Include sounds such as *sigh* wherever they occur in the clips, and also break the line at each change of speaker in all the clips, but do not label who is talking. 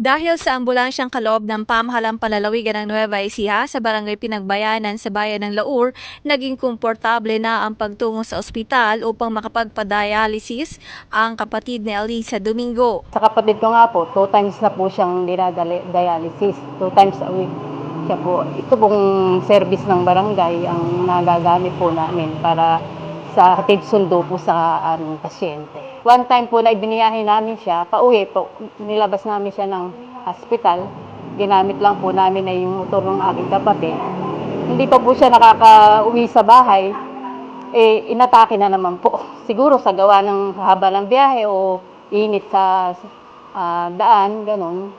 Dahil sa ambulansyang kaloob ng pamahalang palalawigan ng Nueva Ecija sa barangay Pinagbayanan sa bayan ng Laur, naging komportable na ang pagtungo sa ospital upang makapagpa-dialysis ang kapatid ni Elisa Domingo.
Sa kapatid ko nga po, two times na po siyang dinadialysis. Two times a week. Siya po, ito pong service ng barangay ang nagagamit po namin para sa hatid sundo po sa aming pasyente. One time po na ibiniyahin namin siya, pauwi po, nilabas namin siya ng hospital. Ginamit lang po namin na yung motor ng aking kapatid. Hindi pa po siya nakaka-uwi sa bahay, eh, inatake na naman po. *laughs* Siguro sa gawa ng haba ng biyahe o init sa ah, daan, ganun.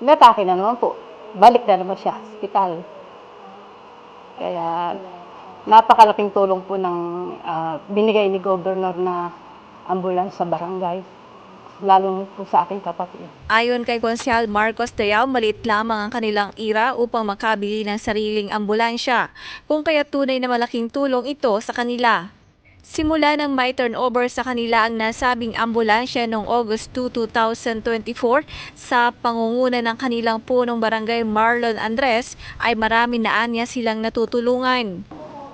Inatake na naman po. Balik na naman siya hospital. Kaya napakalaking tulong po ng ah, binigay ni Governor na ambulance sa barangay. Lalo po sa aking kapatid.
Ayon kay Konsyal Marcos Dayaw, maliit lamang ang kanilang ira upang makabili ng sariling ambulansya, kung kaya tunay na malaking tulong ito sa kanila. Simula nang may turnover sa kanila ang nasabing ambulansya noong August 2, 2024 sa pangunguna ng kanilang punong barangay Marlon Andres ay marami na anya silang natutulungan.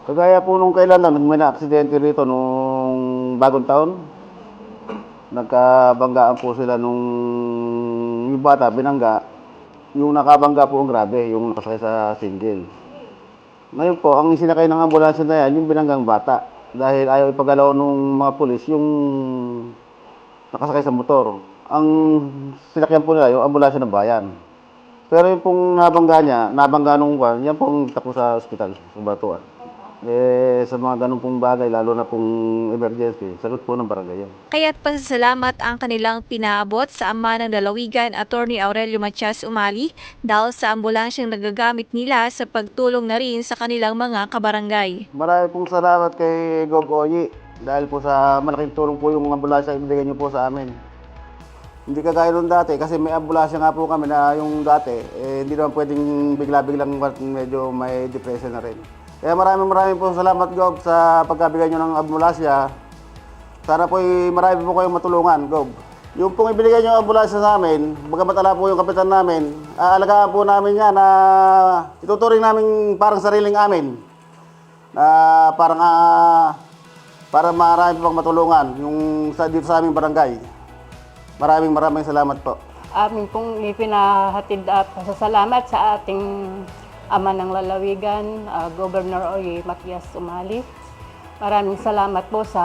Kagaya po nung kailan lang, may na-aksidente rito nung bagong taon. Nagkabanggaan po sila nung yung bata, binangga. Yung nakabangga po ang grabe, yung nakasakay sa single. Ngayon po, ang sinakay ng ambulansya na yan, yung binanggang bata. Dahil ayaw ipagalaw nung mga pulis yung nakasakay sa motor. Ang sinakyan po nila yung ambulansya ng bayan. Pero yung pong nabangga niya, nabangga nung kwan, yan pong takbo sa ospital, sa Batuan. Eh, sa mga ganun pong bagay, lalo na pong emergency, sagot po ng barangay yan.
Kaya't pasasalamat ang kanilang pinaabot sa ama ng lalawigan, Attorney Aurelio Matias Umali, dahil sa ambulansyang nagagamit nila sa pagtulong na rin sa kanilang mga kabarangay.
Marami pong salamat kay Gov. Oyi dahil po sa malaking tulong po yung ambulansya ibigay niyo po sa amin. Hindi kagaya nung dati kasi may ambulansya nga po kami na yung dati, eh, hindi naman pwedeng bigla-biglang medyo may depression na rin. Kaya maraming maraming po salamat Gov sa pagkabigay niyo ng ambulansya. Sana po marami po kayong matulungan, Gov. Yung pong ibinigay niyo ang ambulansya sa amin, bagamat ala po yung kapitan namin, aalagaan po namin yan na ituturing namin parang sariling amin na parang ah, para marami pang matulungan yung sa dito sa aming barangay. Maraming maraming salamat po.
amin pong ipinahatid at pasasalamat sa ating ama ng lalawigan, ah, Governor Oye Matias Umali. Maraming salamat po sa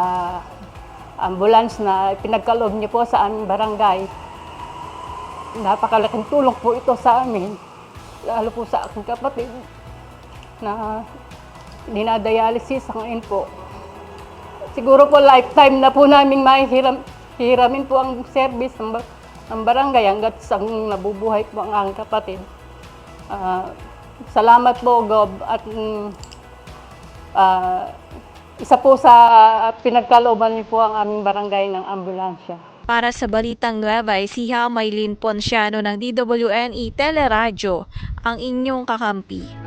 ambulance na pinagkaloob niyo po sa aming barangay. Napakalaking tulong po ito sa amin, lalo po sa aking kapatid na dinadialysis ngayon po. Siguro po lifetime na po namin mahihiram, po ang service ng, ng barangay hanggat sa nabubuhay po ang aking kapatid. Ah, salamat po, Gob. At mm, ah, isa po sa pinagkalooban niyo po ang aming barangay ng ambulansya.
Para sa Balitang Nueva Ecija, Maylin Ponciano ng DWNE Teleradyo, ang inyong kakampi.